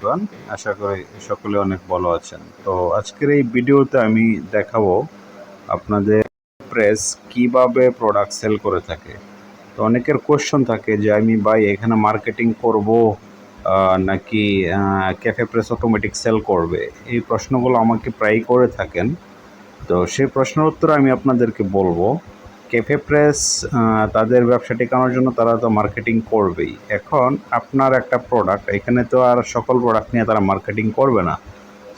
Everyone আশা করি সকলে অনেক ভালো আছেন। তো আজকের এই ভিডিওতে আমি দেখাবো আপনাদের প্রেস কীভাবে প্রোডাক্ট সেল করে থাকে। তো অনেকের কোশ্চেন থাকে যে, আমি ভাই, এখানে মার্কেটিং করব নাকি ক্যাফে প্রেস অটোমেটিক সেল করবে? এই প্রশ্নগুলো আমাকে প্রায়ই করে থাকেন। তো সেই প্রশ্নের উত্তর আমি আপনাদেরকে বলব। ক্যাফে প্রেস তাদের ব্যবসা টেকানোর জন্য তারা তো মার্কেটিং করবেই। এখন আপনার একটা প্রোডাক্ট এখানে তো আর সকল প্রোডাক্ট নিয়ে তারা মার্কেটিং করবে না।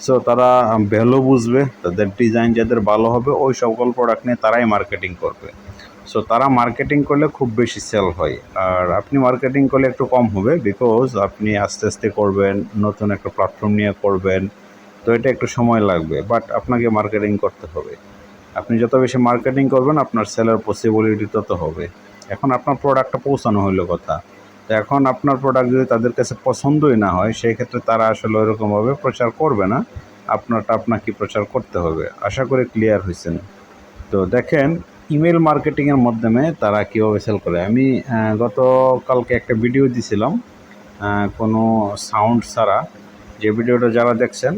সো তারা ভ্যালু বুঝবে, তাদের ডিজাইন যাদের ভালো হবে, ওই সকল প্রোডাক্ট নিয়ে তারাই মার্কেটিং করবে। সো তারা মার্কেটিং করলে খুব বেশি সেল হয়। আর আপনি মার্কেটিং করলে একটু কম হবে বিকজ আপনি আস্তে আস্তে করবেন, নতুন একটা প্ল্যাটফর্ম নিয়ে করবেন। তো এটা একটু সময় লাগবে বাট আপনাকে মার্কেটিং করতে হবে। আপনি যত বেশি মার্কেটিং করবেন, আপনার সেলের পসিবিলিটি তত হবে। এখন আপনার প্রোডাক্টটা পৌঁছানো হইল কথা। তো এখন আপনার প্রোডাক্ট যদি তাদের কাছে পছন্দই না হয়, সেই ক্ষেত্রে তারা আসলে ওইরকমভাবে প্রচার করবে না। আপনারটা আপনাকে প্রচার করতে হবে। আশা করি ক্লিয়ার হয়েছেন তো দেখেন ইমেল মার্কেটিংয়ের মাধ্যমে তারা কীভাবে সেল করে? আমি গতকালকে একটা ভিডিও দিছিলাম কোনো সাউন্ড ছাড়া। যে ভিডিওটা যারা দেখছেন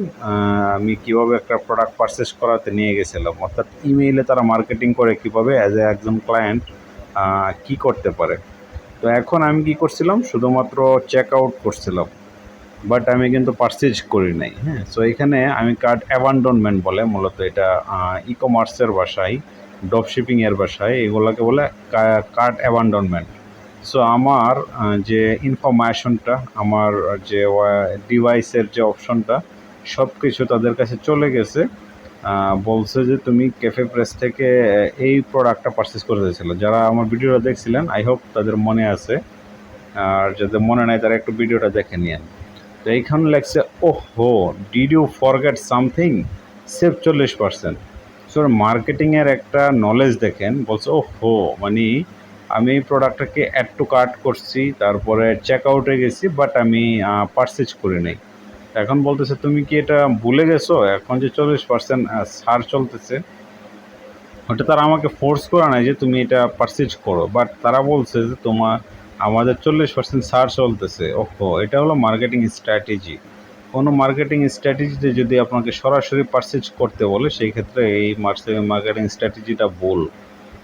আমি কীভাবে একটা প্রোডাক্ট পারচেস করাতে নিয়ে গেছিলাম, অর্থাৎ ইমেইলে তারা মার্কেটিং করে কীভাবে অ্যাজ এ একজন ক্লায়েন্ট কি করতে পারে। তো এখন আমি কি করছিলাম, শুধুমাত্র চেক আউট করছিলাম বাট আমি কিন্তু পারচেজ করি নাই হ্যাঁ। সো এখানে আমি কার্ড অ্যাবান্ডনমেন্ট বলে, মূলত এটা ই কমার্সের ভাষায় ড্রপ শিপিংয়ের ভাষায় এগুলোকে বলে কার্ড অ্যাবান্ডনমেন্ট সো আমার যে ইনফরমেশনটা আমার যে ডিভাইসের যে অপশনটা সব কিছু তাদের কাছে চলে গেছে। বলছে যে, তুমি ক্যাফে প্রেস থেকে এই প্রোডাক্টটা পারচেস করে দিয়েছিল। যারা আমার ভিডিওটা দেখছিলেন আই হোপ তাদের মনে আছে। আর যাদের মনে নাই, তারা একটু ভিডিওটা দেখে নিন তো এইখানে লেখছে ও হো did you forget something save চল্লিশ পার্সেন্ট সো মার্কেটিংয়ের একটা নলেজ দেখেন, বলছে ও হো মানে আমি প্রোডাক্টটাকে অ্যাড টু কার্ট করছি, তারপরে চেক আউটে গেছি বাট আমি পারচেজ করি নাই। এখন বলতেছে, তুমি কি এটা ভুলে গেছো? এখন যে চল্লিশ পার্সেন্ট ছাড় চলতেছে, ওটা তারা আমাকে ফোর্স করা নাই যে তুমি এটা পারচেজ করো। বাট তারা বলছে যে, তোমার, আমাদের চল্লিশ পার্সেন্ট ছাড় চলতেছে। ওহো, এটা হলো মার্কেটিং স্ট্র্যাটেজি কোনো মার্কেটিং স্ট্র্যাটেজিতে যদি আপনাকে সরাসরি পারচেজ করতে বলে, সেই ক্ষেত্রে এই মার্কেটিং স্ট্র্যাটেজিটা ভুল।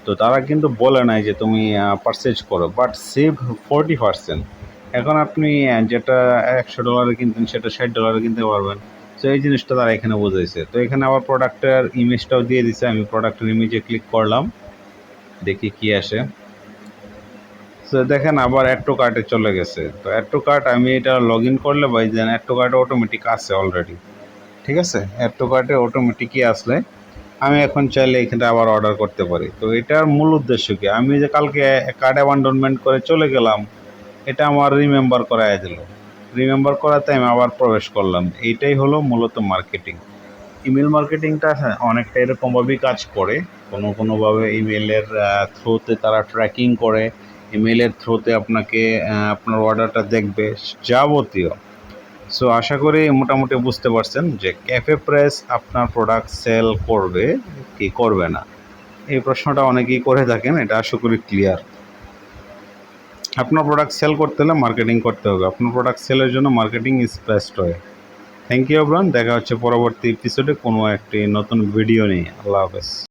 তো তারা কিন্তু বলে নাই যে তুমি পারচেজ করো বাট সেভ ফোরটি পার্সেন্ট এখন আপনি যেটা একশো ডলারে কিনতেন, সেটা ষাট ডলারে কিনতে পারবেন। তো এই জিনিসটা তারা এখানে বোঝাইছে। তো এখানে আবার প্রোডাক্টের ইমেজটাও দিয়ে দিছে। আমি প্রোডাক্টের ইমেজে ক্লিক করলাম। দেখি কি আসে। তো দেখেন আবার অ্যাড কার্টে চলে গেছে। তো অ্যাড কার্ট আমি এটা লগ ইন করলে ভাই যেন অ্যাড কার্টে অটোমেটিক আসে অলরেডি ঠিক আছে? অ্যাড কার্টে অটোমেটিকই আসলে আমি এখন চাইলে এখানে আবার অর্ডার করতে পারি। তো এটার মূল উদ্দেশ্য কি? আমি যে কালকে কার্ড অ্যাবান্ডনমেন্ট করে চলে গেলাম, এটা আমার রিমেম্বার করাই দিল। রিমেম্বার করাতে আমি আবার প্রবেশ করলাম। এইটাই হলো মূলত মার্কেটিং ইমেল মার্কেটিংটা অনেকটা এরকমভাবেই কাজ করে। কোনো কোনোভাবে ইমেলের থ্রুতে তারা ট্র্যাকিং করে। ইমেলের থ্রুতে আপনাকে আপনার অর্ডারটা দেখবে। যাবতীয়। সো আশা করি মোটামুটি বুঝতে পারছেন যে ক্যাফে প্রেস আপনার প্রোডাক্ট সেল করবে কি করবে না। এই প্রশ্নটা অনেকেই করে থাকেন, এটা আশা করি ক্লিয়ার আপনার প্রোডাক্ট সেল করতে হলে মার্কেটিং করতে হবে। আপনার প্রোডাক্ট সেলের জন্য মার্কেটিং ইজ বেস্ট হয় থ্যাংক ইউ আবরান দেখা হচ্ছে পরবর্তী এপিসোডে কোনো একটি নতুন ভিডিও নিয়ে। আল্লাহ হাফেজ।